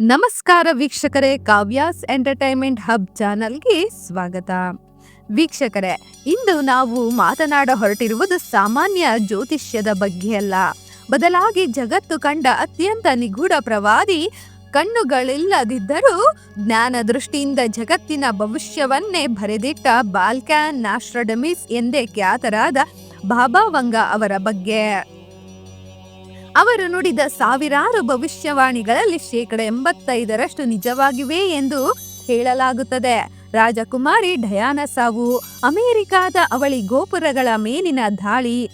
ನಮಸ್ಕಾರ ವೀಕ್ಷಕರೇ, Kavya's entertainment hub ಚಾನಲ್ಗೆ ಸ್ವಾಗತ. ವೀಕ್ಷಕರೇ, ಇಂದು ನಾವು ಮಾತನಾಡ ಹೊರಟಿರುವುದು ಸಾಮಾನ್ಯ ಜ್ಯೋತಿಷ್ಯದ ಬಗ್ಗೆ ಅಲ್ಲ. ಬದಲಾಗಿ ಜಗತ್ತು ಕಂಡ ಅತ್ಯಂತ ನಿಗೂಢ ಪ್ರವಾದಿ ಕಣ್ಣುಗಳಿಲ್ಲದಿದ್ದರೂ ಜ್ಞಾನ ದೃಷ್ಟಿಯಿಂದ ಜಗತ್ತಿನ ಭವಿಷ್ಯವನ್ನೇ ಬರೆದಿಟ್ಟ ಬಾಲ್ಕ್ಯಾನ್ ನಾಸ್ಟ್ರಡಮಿಸ್ ಎಂದೇ ಖ್ಯಾತರಾದ ಬಾಬಾ ವಂಗ ಅವರ ಬಗ್ಗೆ. ಅವರು ನುಡಿದ ಸಾವಿರಾರು ಭವಿಷ್ಯವಾಣಿಗಳಲ್ಲಿ ಶೇಕಡ ಎಂಬತ್ತೈದರಷ್ಟು ನಿಜವಾಗಿವೆ ಎಂದು ಹೇಳಲಾಗುತ್ತದೆ. ರಾಜಕುಮಾರಿ ಡಯಾನ ಸಾವು, ಅಮೆರಿಕಾದ ಅವಳಿ ಗೋಪುರಗಳ ಮೇಲಿನ ದಾಳಿ,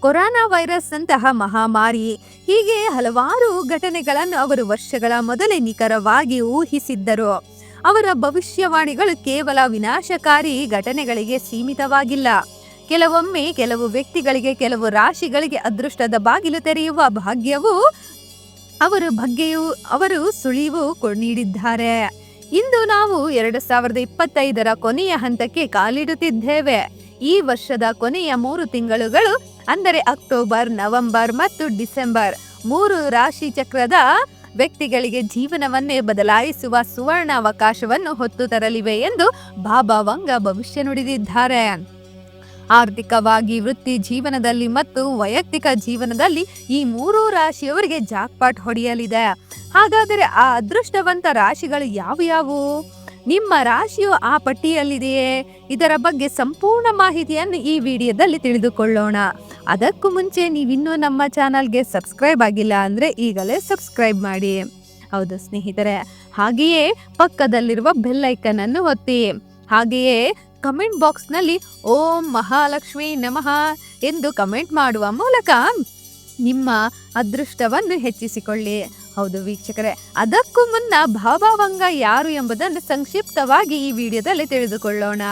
ಕೊರೋನಾ ವೈರಸ್ ಅಂತಹ ಮಹಾಮಾರಿ, ಹೀಗೆ ಹಲವಾರು ಘಟನೆಗಳನ್ನು ಅವರು ವರ್ಷಗಳ ಮೊದಲೇ ನಿಖರವಾಗಿ ಊಹಿಸಿದ್ದರು. ಅವರ ಭವಿಷ್ಯವಾಣಿಗಳು ಕೇವಲ ವಿನಾಶಕಾರಿ ಘಟನೆಗಳಿಗೆ ಸೀಮಿತವಾಗಿಲ್ಲ. ಕೆಲವೊಮ್ಮೆ ಕೆಲವು ವ್ಯಕ್ತಿಗಳಿಗೆ, ಕೆಲವು ರಾಶಿಗಳಿಗೆ ಅದೃಷ್ಟದ ಬಾಗಿಲು ತೆರೆಯುವ ಭಾಗ್ಯವು ಅವರ ಬಗ್ಗೆಯೂ ಅವರು ಸುಳಿವು ನೀಡಿದ್ದಾರೆ. ಇಂದು ನಾವು ಎರಡು ಸಾವಿರದ ಇಪ್ಪತ್ತೈದರ ಕೊನೆಯ ಹಂತಕ್ಕೆ ಕಾಲಿಡುತ್ತಿದ್ದೇವೆ. ಈ ವರ್ಷದ ಕೊನೆಯ ಮೂರು ತಿಂಗಳುಗಳು ಅಂದರೆ ಅಕ್ಟೋಬರ್, ನವೆಂಬರ್ ಮತ್ತು ಡಿಸೆಂಬರ್ ಮೂರು ರಾಶಿ ಚಕ್ರದ ವ್ಯಕ್ತಿಗಳಿಗೆ ಜೀವನವನ್ನೇ ಬದಲಾಯಿಸುವ ಸುವರ್ಣ ಅವಕಾಶವನ್ನು ಹೊತ್ತು ತರಲಿವೆ ಎಂದು ಬಾಬಾ ವಂಗ ಭವಿಷ್ಯ ನುಡಿದಿದ್ದಾರೆ. ಆರ್ಥಿಕವಾಗಿ ವೃತ್ತಿ ಜೀವನದಲ್ಲಿ ಮತ್ತು ವೈಯಕ್ತಿಕ ಜೀವನದಲ್ಲಿ ಈ ಮೂರೂ ರಾಶಿಯವರಿಗೆ ಜಾಕ್ಪಾಟ್ ಹೊಡೆಯಲಿದೆ. ಹಾಗಾದರೆ ಆ ಅದೃಷ್ಟವಂತ ರಾಶಿಗಳು ಯಾವ್ಯಾವು ನಿಮ್ಮ ರಾಶಿಯು ಆ ಪಟ್ಟಿಯಲ್ಲಿದೆಯೇ? ಇದರ ಬಗ್ಗೆ ಸಂಪೂರ್ಣ ಮಾಹಿತಿಯನ್ನು ಈ ವಿಡಿಯೋದಲ್ಲಿ ತಿಳಿದುಕೊಳ್ಳೋಣ. ಅದಕ್ಕೂ ಮುಂಚೆ ನೀವಿನ್ನೂ ನಮ್ಮ ಚಾನಲ್ಗೆ ಸಬ್ಸ್ಕ್ರೈಬ್ ಆಗಿಲ್ಲ ಅಂದರೆ ಈಗಲೇ ಸಬ್ಸ್ಕ್ರೈಬ್ ಮಾಡಿ. ಹೌದು ಸ್ನೇಹಿತರೆ, ಹಾಗೆಯೇ ಪಕ್ಕದಲ್ಲಿರುವ ಬೆಲ್ ಐಕನ್ ಅನ್ನು ಒತ್ತಿ. ಹಾಗೆಯೇ ಕಮೆಂಟ್ ಬಾಕ್ಸ್ನಲ್ಲಿ ಓಂ ಮಹಾಲಕ್ಷ್ಮಿ ನಮಃ ಎಂದು ಕಮೆಂಟ್ ಮಾಡುವ ಮೂಲಕ ನಿಮ್ಮ ಅದೃಷ್ಟವನ್ನು ಹೆಚ್ಚಿಸಿಕೊಳ್ಳಿ. ಹೌದು ವೀಕ್ಷಕರೇ, ಅದಕ್ಕೂ ಮುನ್ನ ಭಾಭಾವಂಗ ಯಾರು ಎಂಬುದನ್ನು ಸಂಕ್ಷಿಪ್ತವಾಗಿ ಈ ವಿಡಿಯೋದಲ್ಲಿ ತಿಳಿದುಕೊಳ್ಳೋಣ.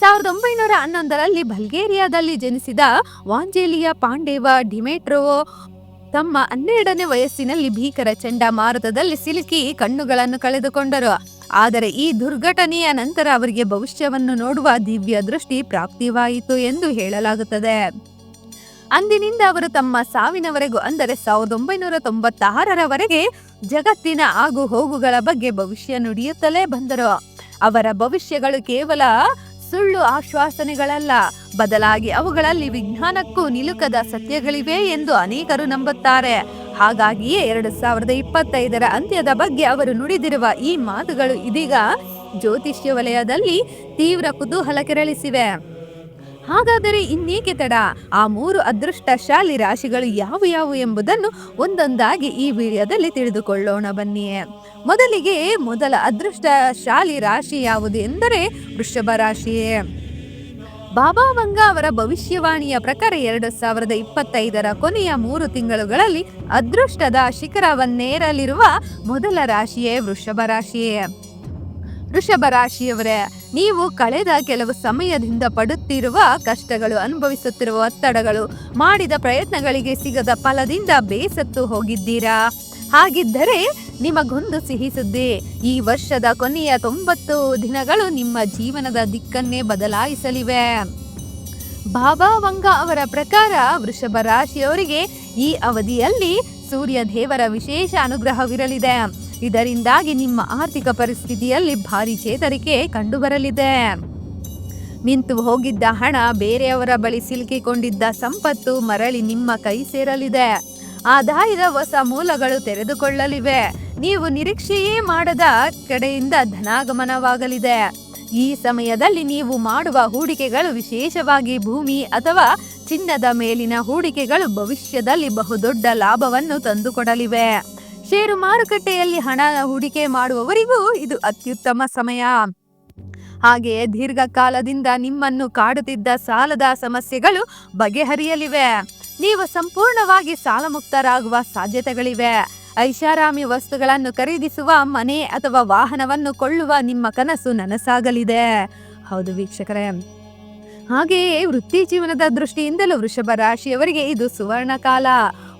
ಸಾವಿರದ ಒಂಬೈನೂರ ಹನ್ನೊಂದರಲ್ಲಿ ಬಲ್ಗೇರಿಯಾದಲ್ಲಿ ಜನಿಸಿದ ವಾಂಜೇಲಿಯಾ ಪಾಂಡೇವ ಡಿಮೆಟ್ರೋ ತಮ್ಮ ಹನ್ನೆರಡನೇ ವಯಸ್ಸಿನಲ್ಲಿ ಭೀಕರ ಚಂಡಮಾರುತದಲ್ಲಿ ಸಿಲುಕಿ ಕಣ್ಣುಗಳನ್ನು ಕಳೆದುಕೊಂಡರು. ಆದರೆ ಈ ದುರ್ಘಟನೆಯ ನಂತರ ಅವರಿಗೆ ಭವಿಷ್ಯವನ್ನು ನೋಡುವ ದಿವ್ಯ ದೃಷ್ಟಿ ಪ್ರಾಪ್ತಿವಾಯಿತು ಎಂದು ಹೇಳಲಾಗುತ್ತದೆ. ಅಂದಿನಿಂದ ಅವರು ತಮ್ಮ ಸಾವಿನವರೆಗೂ, ಅಂದರೆ ಸಾವಿರದ ಒಂಬೈನೂರ ತೊಂಬತ್ತಾರರವರೆಗೆ ಜಗತ್ತಿನ ಆಗು ಹೋಗುಗಳ ಬಗ್ಗೆ ಭವಿಷ್ಯ ನುಡಿಯುತ್ತಲೇ ಬಂದರು. ಅವರ ಭವಿಷ್ಯಗಳು ಕೇವಲ ಸುಳ್ಳು ಆಶ್ವಾಸನೆಗಳಲ್ಲ, ಬದಲಾಗಿ ಅವುಗಳಲ್ಲಿ ವಿಜ್ಞಾನಕ್ಕೂ ನಿಲುಕದ ಸತ್ಯಗಳಿವೆ ಎಂದು ಅನೇಕರು ನಂಬುತ್ತಾರೆ. ಹಾಗಾಗಿಯೇ ಎರಡು ಸಾವಿರದ ಇಪ್ಪತ್ತೈದರ ಅಂತ್ಯದ ಬಗ್ಗೆ ಅವರು ನುಡಿದಿರುವ ಈ ಮಾತುಗಳು ಇದೀಗ ಜ್ಯೋತಿಷ್ಯ ವಲಯದಲ್ಲಿ ತೀವ್ರ ಕುತೂಹಲ ಕೆರಳಿಸಿವೆ. ಹಾಗಾದರೆ ಇನ್ನೇಕೆ ತಡ? ಆ ಮೂರು ಅದೃಷ್ಟಶಾಲಿ ರಾಶಿಗಳು ಯಾವು ಯಾವು ಎಂಬುದನ್ನು ಒಂದೊಂದಾಗಿ ಈ ವಿಡಿಯೋದಲ್ಲಿ ತಿಳಿದುಕೊಳ್ಳೋಣ ಬನ್ನಿ. ಮೊದಲಿಗೆ ಮೊದಲ ಅದೃಷ್ಟಶಾಲಿ ರಾಶಿ ಯಾವುದು ಎಂದರೆ ವೃಷಭ ರಾಶಿಯೇ. ಬಾಬಾ ವಂಗ ಅವರ ಭವಿಷ್ಯವಾಣಿಯ ಪ್ರಕಾರ ಎರಡು ಸಾವಿರದ ಇಪ್ಪತ್ತೈದರ ಕೊನೆಯ ಮೂರು ತಿಂಗಳುಗಳಲ್ಲಿ ಅದೃಷ್ಟದ ಶಿಖರವನ್ನೇರಲಿರುವ ಮೊದಲ ರಾಶಿಯೇ ವೃಷಭ ರಾಶಿಯೇ. ವೃಷಭ ರಾಶಿಯವರೇ, ನೀವು ಕಳೆದ ಕೆಲವು ಸಮಯದಿಂದ ಪಡುತ್ತಿರುವ ಕಷ್ಟಗಳು, ಅನುಭವಿಸುತ್ತಿರುವ ಒತ್ತಡಗಳು, ಮಾಡಿದ ಪ್ರಯತ್ನಗಳಿಗೆ ಸಿಗದ ಫಲದಿಂದ ಬೇಸತ್ತು ಹೋಗಿದ್ದೀರಾ? ಹಾಗಿದ್ದರೆ ನಿಮಗೊಂದು ಸಿಹಿ ಸುದ್ದಿ. ಈ ವರ್ಷದ ಕೊನೆಯ ತೊಂಬತ್ತು ದಿನಗಳು ನಿಮ್ಮ ಜೀವನದ ದಿಕ್ಕನ್ನೇ ಬದಲಾಯಿಸಲಿವೆ. ಬಾಬಾ ವಂಗ ಅವರ ಪ್ರಕಾರ ವೃಷಭ ರಾಶಿಯವರಿಗೆ ಈ ಅವಧಿಯಲ್ಲಿ ಸೂರ್ಯ ದೇವರ ವಿಶೇಷ ಅನುಗ್ರಹವಿರಲಿದೆ. ಇದರಿಂದಾಗಿ ನಿಮ್ಮ ಆರ್ಥಿಕ ಪರಿಸ್ಥಿತಿಯಲ್ಲಿ ಭಾರಿ ಚೇತರಿಕೆ ಕಂಡುಬರಲಿದೆ. ನಿಂತು ಹೋಗಿದ್ದ ಹಣ ಬೇರೆಯವರ ಬಳಿ ಸಿಲುಕಿಕೊಂಡಿದ್ದ ಸಂಪತ್ತು ಮರಳಿ ನಿಮ್ಮ ಕೈ ಸೇರಲಿದೆ. ಆದಾಯದ ಹೊಸ ಮೂಲಗಳು ತೆರೆದುಕೊಳ್ಳಲಿವೆ. ನೀವು ನಿರೀಕ್ಷೆಯೇ ಮಾಡದ ಕಡೆಯಿಂದ ಧನಾಗಮನವಾಗಲಿದೆ. ಈ ಸಮಯದಲ್ಲಿ ನೀವು ಮಾಡುವ ಹೂಡಿಕೆಗಳು ವಿಶೇಷವಾಗಿ ಭೂಮಿ ಅಥವಾ ಚಿನ್ನದ ಮೇಲಿನ ಹೂಡಿಕೆಗಳು ಭವಿಷ್ಯದಲ್ಲಿ ಬಹುದೊಡ್ಡ ಲಾಭವನ್ನು ತಂದುಕೊಡಲಿವೆ. ಷೇರು ಮಾರುಕಟ್ಟೆಯಲ್ಲಿ ಹಣ ಹೂಡಿಕೆ ಮಾಡುವವರಿಗೂ ಇದು ಅತ್ಯುತ್ತಮ ಸಮಯ. ಹಾಗೆಯೇ ದೀರ್ಘಕಾಲದಿಂದ ನಿಮ್ಮನ್ನು ಕಾಡುತ್ತಿದ್ದ ಸಾಲದ ಸಮಸ್ಯೆಗಳು ಬಗೆಹರಿಯಲಿವೆ. ನೀವು ಸಂಪೂರ್ಣವಾಗಿ ಸಾಲಮುಕ್ತರಾಗುವ ಸಾಧ್ಯತೆಗಳಿವೆ. ಐಷಾರಾಮಿ ವಸ್ತುಗಳನ್ನು ಖರೀದಿಸುವ ಮನೆ ಅಥವಾ ವಾಹನವನ್ನು ಕೊಳ್ಳುವ ನಿಮ್ಮ ಕನಸು ನನಸಾಗಲಿದೆ. ಹೌದು ವೀಕ್ಷಕರೇ. ಹಾಗೆಯೇ ವೃತ್ತಿ ಜೀವನದ ದೃಷ್ಟಿಯಿಂದಲೂ ವೃಷಭ ರಾಶಿಯವರಿಗೆ ಇದು ಸುವರ್ಣ ಕಾಲ.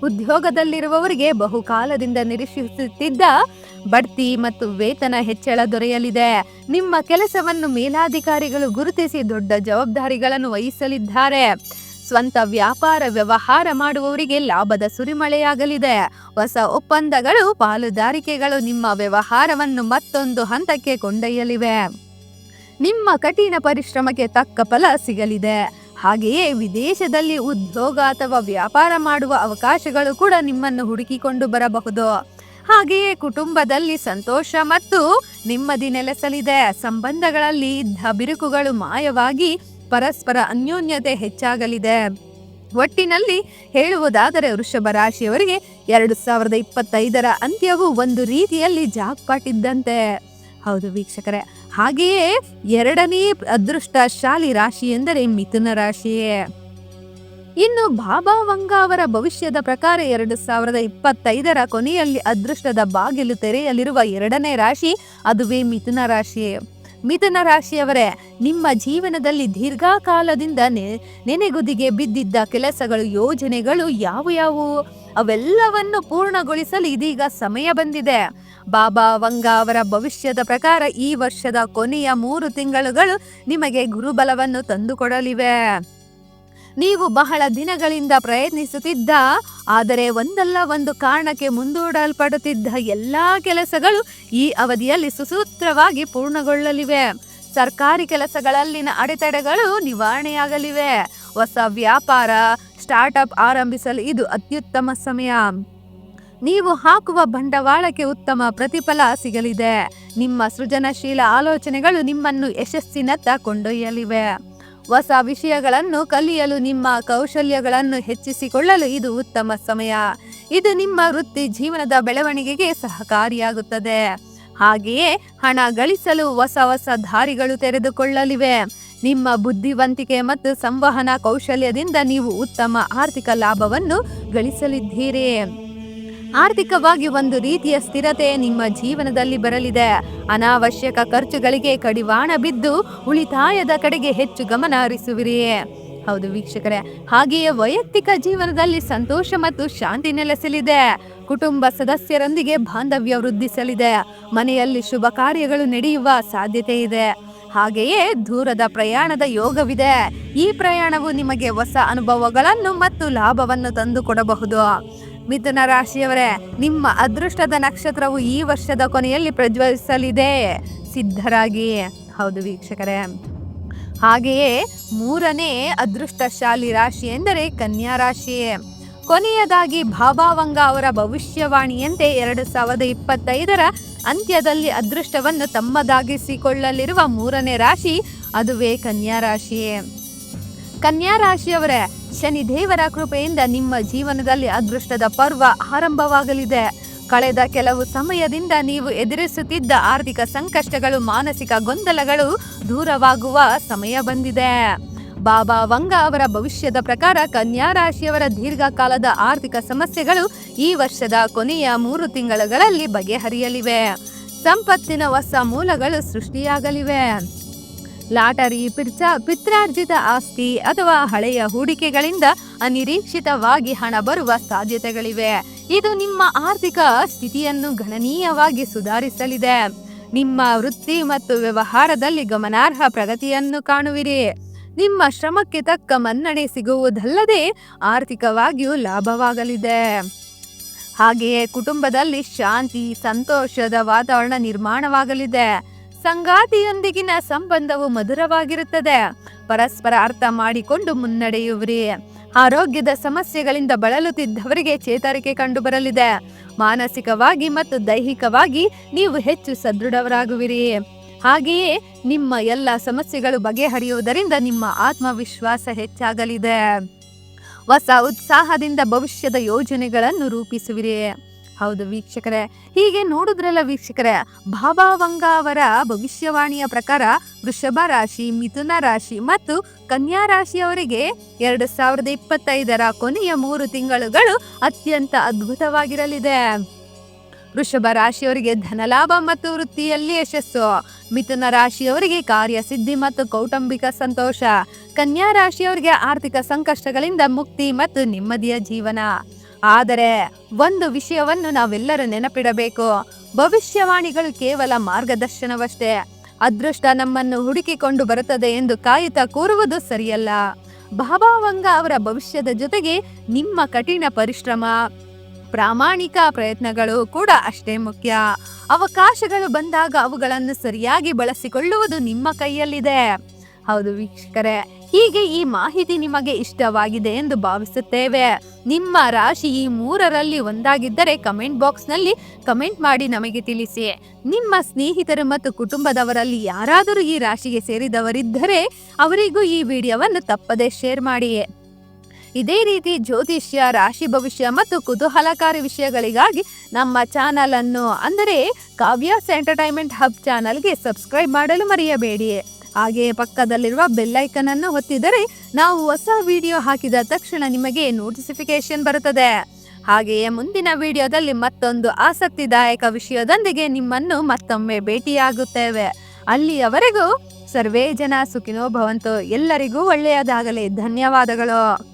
ಉದ್ಯೋಗದಲ್ಲಿರುವವರಿಗೆ ಬಹುಕಾಲದಿಂದ ನಿರೀಕ್ಷಿಸುತ್ತಿದ್ದ ಬಡ್ತಿ ಮತ್ತು ವೇತನ ಹೆಚ್ಚಳ ದೊರೆಯಲಿದೆ. ನಿಮ್ಮ ಕೆಲಸವನ್ನು ಮೇಲಾಧಿಕಾರಿಗಳು ಗುರುತಿಸಿ ದೊಡ್ಡ ಜವಾಬ್ದಾರಿಗಳನ್ನು ವಹಿಸಲಿದ್ದಾರೆ. ಸ್ವಂತ ವ್ಯಾಪಾರ ವ್ಯವಹಾರ ಮಾಡುವವರಿಗೆ ಲಾಭದ ಸುರಿಮಳೆಯಾಗಲಿದೆ. ಹೊಸ ಒಪ್ಪಂದಗಳು, ಪಾಲುದಾರಿಕೆಗಳು ನಿಮ್ಮ ವ್ಯವಹಾರವನ್ನು ಮತ್ತೊಂದು ಹಂತಕ್ಕೆ ಕೊಂಡೊಯ್ಯಲಿವೆ. ನಿಮ್ಮ ಕಠಿಣ ಪರಿಶ್ರಮಕ್ಕೆ ತಕ್ಕ ಫಲ ಸಿಗಲಿದೆ. ಹಾಗೆಯೇ ವಿದೇಶದಲ್ಲಿ ಉದ್ಯೋಗ ಅಥವಾ ವ್ಯಾಪಾರ ಮಾಡುವ ಅವಕಾಶಗಳು ಕೂಡ ನಿಮ್ಮನ್ನು ಹುಡುಕಿಕೊಂಡು ಬರಬಹುದು. ಹಾಗೆಯೇ ಕುಟುಂಬದಲ್ಲಿ ಸಂತೋಷ ಮತ್ತು ನೆಮ್ಮದಿ ನೆಲೆಸಲಿದೆ. ಸಂಬಂಧಗಳಲ್ಲಿ ಇದ್ದ ಬಿರುಕುಗಳು ಮಾಯವಾಗಿ ಪರಸ್ಪರ ಅನ್ಯೋನ್ಯತೆ ಹೆಚ್ಚಾಗಲಿದೆ. ಒಟ್ಟಿನಲ್ಲಿ ಹೇಳುವುದಾದರೆ ವೃಷಭ ರಾಶಿಯವರಿಗೆ ಎರಡು ಸಾವಿರದ ಇಪ್ಪತ್ತೈದರ ಅಂತ್ಯವು ಒಂದು ರೀತಿಯಲ್ಲಿ ಜಾಕ್ಪಾಟ್ ಇದ್ದಂತೆ. ಹೌದು ವೀಕ್ಷಕರೇ. ಹಾಗೆಯೇ ಎರಡನೇ ಅದೃಷ್ಟಶಾಲಿ ರಾಶಿ ಎಂದರೆ ಮಿಥುನ ರಾಶಿಯೇ. ಇನ್ನು ಬಾಬಾ ವಂಗ ಅವರ ಭವಿಷ್ಯದ ಪ್ರಕಾರ ಎರಡು ಸಾವಿರದ ಇಪ್ಪತ್ತೈದರ ಕೊನೆಯಲ್ಲಿ ಅದೃಷ್ಟದ ಬಾಗಿಲು ತೆರೆಯಲಿರುವ ಎರಡನೇ ರಾಶಿ ಅದುವೇ ಮಿಥುನ ರಾಶಿ ಮಿಥುನ ರಾಶಿಯವರೇ, ನಿಮ್ಮ ಜೀವನದಲ್ಲಿ ದೀರ್ಘಕಾಲದಿಂದ ನೆನೆಗುದಿಗೆ ಬಿದ್ದಿದ್ದ ಕೆಲಸಗಳು, ಯೋಜನೆಗಳು ಯಾವ ಯಾವುವು ಅವೆಲ್ಲವನ್ನು ಪೂರ್ಣಗೊಳಿಸಲು ಇದೀಗ ಸಮಯ ಬಂದಿದೆ. ಬಾಬಾ ವಂಗ ಅವರ ಭವಿಷ್ಯದ ಪ್ರಕಾರ ಈ ವರ್ಷದ ಕೊನೆಯ ಮೂರು ತಿಂಗಳುಗಳು ನಿಮಗೆ ಗುರುಬಲವನ್ನು ತಂದುಕೊಡಲಿವೆ. ನೀವು ಬಹಳ ದಿನಗಳಿಂದ ಪ್ರಯತ್ನಿಸುತ್ತಿದ್ದ, ಆದರೆ ಒಂದಲ್ಲ ಒಂದು ಕಾರಣಕ್ಕೆ ಮುಂದೂಡಲ್ಪಡುತ್ತಿದ್ದ ಎಲ್ಲಾ ಕೆಲಸಗಳು ಈ ಅವಧಿಯಲ್ಲಿ ಸುಸೂತ್ರವಾಗಿ ಪೂರ್ಣಗೊಳ್ಳಲಿವೆ. ಸರ್ಕಾರಿ ಕೆಲಸಗಳಲ್ಲಿನ ಅಡೆತಡೆಗಳು ನಿವಾರಣೆಯಾಗಲಿವೆ. ಹೊಸ ವ್ಯಾಪಾರ, ಸ್ಟಾರ್ಟ್ಅಪ್ ಆರಂಭಿಸಲು ಇದು ಅತ್ಯುತ್ತಮ ಸಮಯ. ನೀವು ಹಾಕುವ ಬಂಡವಾಳಕ್ಕೆ ಉತ್ತಮ ಪ್ರತಿಫಲ ಸಿಗಲಿದೆ. ನಿಮ್ಮ ಸೃಜನಶೀಲ ಆಲೋಚನೆಗಳು ನಿಮ್ಮನ್ನು ಯಶಸ್ಸಿನತ್ತ ಕೊಂಡೊಯ್ಯಲಿವೆ. ಹೊಸ ವಿಷಯಗಳನ್ನು ಕಲಿಯಲು ನಿಮ್ಮ ಕೌಶಲ್ಯಗಳನ್ನು ಹೆಚ್ಚಿಸಿಕೊಳ್ಳಲು ಇದು ಉತ್ತಮ ಸಮಯ. ಇದು ನಿಮ್ಮ ವೃತ್ತಿ ಜೀವನದ ಬೆಳವಣಿಗೆಗೆ ಸಹಕಾರಿಯಾಗುತ್ತದೆ. ಹಾಗೆಯೇ ಹಣ ಗಳಿಸಲು ಹೊಸ ಹೊಸ ದಾರಿಗಳು ತೆರೆದುಕೊಳ್ಳಲಿವೆ. ನಿಮ್ಮ ಬುದ್ಧಿವಂತಿಕೆ ಮತ್ತು ಸಂವಹನ ಕೌಶಲ್ಯದಿಂದ ನೀವು ಉತ್ತಮ ಆರ್ಥಿಕ ಲಾಭವನ್ನು ಗಳಿಸಲಿದ್ದೀರಿ. ಆರ್ಥಿಕವಾಗಿ ಒಂದು ರೀತಿಯ ಸ್ಥಿರತೆ ನಿಮ್ಮ ಜೀವನದಲ್ಲಿ ಬರಲಿದೆ. ಅನಾವಶ್ಯಕ ಖರ್ಚುಗಳಿಗೆ ಕಡಿವಾಣ ಬಿದ್ದು ಉಳಿತಾಯದ ಕಡೆಗೆ ಹೆಚ್ಚು ಗಮನ ಹರಿಸುವಿರಿ. ಹೌದು ವೀಕ್ಷಕರೇ, ಹಾಗೆಯೇ ವೈಯಕ್ತಿಕ ಜೀವನದಲ್ಲಿ ಸಂತೋಷ ಮತ್ತು ಶಾಂತಿ ನೆಲೆಸಲಿದೆ. ಕುಟುಂಬ ಸದಸ್ಯರೊಂದಿಗೆ ಬಾಂಧವ್ಯ ವೃದ್ಧಿಸಲಿದೆ. ಮನೆಯಲ್ಲಿ ಶುಭ ಕಾರ್ಯಗಳು ನಡೆಯುವ ಸಾಧ್ಯತೆ ಇದೆ. ಹಾಗೆಯೇ ದೂರದ ಪ್ರಯಾಣದ ಯೋಗವಿದೆ. ಈ ಪ್ರಯಾಣವು ನಿಮಗೆ ಹೊಸ ಅನುಭವಗಳನ್ನು ಮತ್ತು ಲಾಭವನ್ನು ತಂದುಕೊಡಬಹುದು. ಮಿಥುನ ರಾಶಿಯವರೇ, ನಿಮ್ಮ ಅದೃಷ್ಟದ ನಕ್ಷತ್ರವು ಈ ವರ್ಷದ ಕೊನೆಯಲ್ಲಿ ಪ್ರಜ್ವಲಿಸಲಿದೆ. ಸಿದ್ಧರಾಗಿ. ಹೌದು ವೀಕ್ಷಕರೇ. ಹಾಗೆಯೇ ಮೂರನೇ ಅದೃಷ್ಟಶಾಲಿ ರಾಶಿ ಎಂದರೆ ಕನ್ಯಾ ರಾಶಿ. ಕೊನೆಯದಾಗಿ ಭಾಭಾವಂಗ ಅವರ ಭವಿಷ್ಯವಾಣಿಯಂತೆ ಎರಡು ಸಾವಿರದ ಇಪ್ಪತ್ತೈದರ ಅಂತ್ಯದಲ್ಲಿ ಅದೃಷ್ಟವನ್ನು ತಮ್ಮದಾಗಿಸಿಕೊಳ್ಳಲಿರುವ ಮೂರನೇ ರಾಶಿ ಅದುವೇ ಕನ್ಯಾ ರಾಶಿ. ಕನ್ಯಾ ರಾಶಿಯವರೇ ಶನಿ ದೇವರ ಕೃಪೆಯಿಂದ ನಿಮ್ಮ ಜೀವನದಲ್ಲಿ ಅದೃಷ್ಟದ ಪರ್ವ ಆರಂಭವಾಗಲಿದೆ. ಕಳೆದ ಕೆಲವು ಸಮಯದಿಂದ ನೀವು ಎದುರಿಸುತ್ತಿದ್ದ ಆರ್ಥಿಕ ಸಂಕಷ್ಟಗಳು, ಮಾನಸಿಕ ಗೊಂದಲಗಳು ದೂರವಾಗುವ ಸಮಯ ಬಂದಿದೆ. ಬಾಬಾ ವಂಗ ಅವರ ಭವಿಷ್ಯದ ಪ್ರಕಾರ ಕನ್ಯಾ ರಾಶಿಯವರ ದೀರ್ಘಕಾಲದ ಆರ್ಥಿಕ ಸಮಸ್ಯೆಗಳು ಈ ವರ್ಷದ ಕೊನೆಯ ಮೂರು ತಿಂಗಳುಗಳಲ್ಲಿ ಬಗೆಹರಿಯಲಿವೆ. ಸಂಪತ್ತಿನ ಹೊಸ ಮೂಲಗಳು ಸೃಷ್ಟಿಯಾಗಲಿವೆ. ಲಾಟರಿ, ಪಿರ್ಚ, ಪಿತ್ರಾರ್ಜಿತ ಆಸ್ತಿ ಅಥವಾ ಹಳೆಯ ಹೂಡಿಕೆಗಳಿಂದ ಅನಿರೀಕ್ಷಿತವಾಗಿ ಹಣ ಬರುವ ಸಾಧ್ಯತೆಗಳಿವೆ. ಇದು ನಿಮ್ಮ ಆರ್ಥಿಕ ಸ್ಥಿತಿಯನ್ನು ಗಣನೀಯವಾಗಿ ಸುಧಾರಿಸಲಿದೆ. ನಿಮ್ಮ ವೃತ್ತಿ ಮತ್ತು ವ್ಯವಹಾರದಲ್ಲಿ ಗಮನಾರ್ಹ ಪ್ರಗತಿಯನ್ನು ಕಾಣುವಿರಿ. ನಿಮ್ಮ ಶ್ರಮಕ್ಕೆ ತಕ್ಕ ಮನ್ನಣೆ ಸಿಗುವುದಲ್ಲದೆ ಆರ್ಥಿಕವಾಗಿಯೂ ಲಾಭವಾಗಲಿದೆ. ಹಾಗೆಯೇ ಕುಟುಂಬದಲ್ಲಿ ಶಾಂತಿ, ಸಂತೋಷದ ವಾತಾವರಣ ನಿರ್ಮಾಣವಾಗಲಿದೆ. ಸಂಗಾತಿಯೊಂದಿಗಿನ ಸಂಬಂಧವು ಮಧುರವಾಗಿರುತ್ತದೆ. ಪರಸ್ಪರ ಅರ್ಥ ಮಾಡಿಕೊಂಡು ಮುನ್ನಡೆಯುವಿರಿ. ಆರೋಗ್ಯದ ಸಮಸ್ಯೆಗಳಿಂದ ಬಳಲುತ್ತಿದ್ದವರಿಗೆ ಚೇತರಿಕೆ ಕಂಡುಬರಲಿದೆ. ಮಾನಸಿಕವಾಗಿ ಮತ್ತು ದೈಹಿಕವಾಗಿ ನೀವು ಹೆಚ್ಚು ಸದೃಢವರಾಗುವಿರಿ ಹಾಗೆಯೇ ನಿಮ್ಮ ಎಲ್ಲ ಸಮಸ್ಯೆಗಳು ಬಗೆಹರಿಯುವುದರಿಂದ ನಿಮ್ಮ ಆತ್ಮವಿಶ್ವಾಸ ಹೆಚ್ಚಾಗಲಿದೆ. ಹೊಸ ಉತ್ಸಾಹದಿಂದ ಭವಿಷ್ಯದ ಯೋಜನೆಗಳನ್ನು ರೂಪಿಸುವಿರಿ. ಹೌದು ವೀಕ್ಷಕರೇ. ಹೀಗೆ ನೋಡಿದ್ರಲ್ಲ ವೀಕ್ಷಕರೇ ಬಾಬಾ ಅವರ ಭವಿಷ್ಯವಾಣಿಯ ಪ್ರಕಾರ ವೃಷಭ ರಾಶಿ, ಮಿಥುನ ರಾಶಿ ಮತ್ತು ಕನ್ಯಾ ರಾಶಿಯವರಿಗೆ ಎರಡು ಸಾವಿರದ ಇಪ್ಪತ್ತೈದರ ಕೊನೆಯ ಮೂರು ತಿಂಗಳುಗಳು ಅತ್ಯಂತ ಅದ್ಭುತವಾಗಿರಲಿದೆ. ವೃಷಭ ರಾಶಿಯವರಿಗೆ ಧನಲಾಭ ಮತ್ತು ವೃತ್ತಿಯಲ್ಲಿ ಯಶಸ್ಸು. ಮಿಥುನ ರಾಶಿಯವರಿಗೆ ಕಾರ್ಯಸಿದ್ಧಿ ಮತ್ತು ಕೌಟುಂಬಿಕ ಸಂತೋಷ. ಕನ್ಯಾ ರಾಶಿಯವರಿಗೆ ಆರ್ಥಿಕ ಸಂಕಷ್ಟಗಳಿಂದ ಮುಕ್ತಿ ಮತ್ತು ನೆಮ್ಮದಿಯ ಜೀವನ. ಆದರೆ ಒಂದು ವಿಷಯವನ್ನು ನಾವೆಲ್ಲರೂ ನೆನಪಿಡಬೇಕು. ಭವಿಷ್ಯವಾಣಿಗಳು ಕೇವಲ ಮಾರ್ಗದರ್ಶನವಷ್ಟೇ. ಅದೃಷ್ಟ ನಮ್ಮನ್ನು ಹುಡುಕಿಕೊಂಡು ಬರುತ್ತದೆ ಎಂದು ಕಾಯುತ್ತಾ ಕೂರುವುದು ಸರಿಯಲ್ಲ. ಭಾಭಾವಂಗ ಅವರ ಭವಿಷ್ಯದ ಜೊತೆಗೆ ನಿಮ್ಮ ಕಠಿಣ ಪರಿಶ್ರಮ, ಪ್ರಾಮಾಣಿಕ ಪ್ರಯತ್ನಗಳು ಕೂಡ ಅಷ್ಟೇ ಮುಖ್ಯ. ಅವಕಾಶಗಳು ಬಂದಾಗ ಅವುಗಳನ್ನು ಸರಿಯಾಗಿ ಬಳಸಿಕೊಳ್ಳುವುದು ನಿಮ್ಮ ಕೈಯಲ್ಲಿದೆ. ಹೌದು ವೀಕ್ಷಕರೇ ಹೀಗೆ ಈ ಮಾಹಿತಿ ನಿಮಗೆ ಇಷ್ಟವಾಗಿದೆ ಎಂದು ಭಾವಿಸುತ್ತೇವೆ. ನಿಮ್ಮ ರಾಶಿ ಈ ಮೂರರಲ್ಲಿ ಒಂದಾಗಿದ್ದರೆ ಕಮೆಂಟ್ ಬಾಕ್ಸ್ನಲ್ಲಿ ಕಮೆಂಟ್ ಮಾಡಿ ನಮಗೆ ತಿಳಿಸಿ. ನಿಮ್ಮ ಸ್ನೇಹಿತರು ಮತ್ತು ಕುಟುಂಬದವರಲ್ಲಿ ಯಾರಾದರೂ ಈ ರಾಶಿಗೆ ಸೇರಿದವರಿದ್ದರೆ ಅವರಿಗೂ ಈ ವಿಡಿಯೋವನ್ನು ತಪ್ಪದೇ ಶೇರ್ ಮಾಡಿ. ಇದೇ ರೀತಿ ಜ್ಯೋತಿಷ್ಯ, ರಾಶಿ ಭವಿಷ್ಯ ಮತ್ತು ಕುತೂಹಲಕಾರಿ ವಿಷಯಗಳಿಗಾಗಿ ನಮ್ಮ ಚಾನಲ್ ಅನ್ನು ಅಂದರೆ ಕಾವ್ಯಾಸ್ ಎಂಟರ್ಟೈನ್ಮೆಂಟ್ ಹಬ್ ಚಾನಲ್ಗೆ ಸಬ್ಸ್ಕ್ರೈಬ್ ಮಾಡಲು ಮರೆಯಬೇಡಿ. ಹಾಗೆಯೇ ಪಕ್ಕದಲ್ಲಿರುವ ಬೆಲ್ಲೈಕನ್ ಅನ್ನು ಒತ್ತಿದರೆ ನಾವು ಹೊಸ ವಿಡಿಯೋ ಹಾಕಿದ ತಕ್ಷಣ ನಿಮಗೆ ನೋಟಿಫಿಕೇಶನ್ ಬರುತ್ತದೆ. ಹಾಗೆಯೇ ಮುಂದಿನ ವಿಡಿಯೋದಲ್ಲಿ ಮತ್ತೊಂದು ಆಸಕ್ತಿದಾಯಕ ವಿಷಯದೊಂದಿಗೆ ನಿಮ್ಮನ್ನು ಮತ್ತೊಮ್ಮೆ ಭೇಟಿಯಾಗುತ್ತೇವೆ. ಅಲ್ಲಿಯವರೆಗೂ ಸರ್ವೇ ಜನ ಸುಖಿನೋ ಭವಂತು ಎಲ್ಲರಿಗೂ ಒಳ್ಳೆಯದಾಗಲಿ. ಧನ್ಯವಾದಗಳು.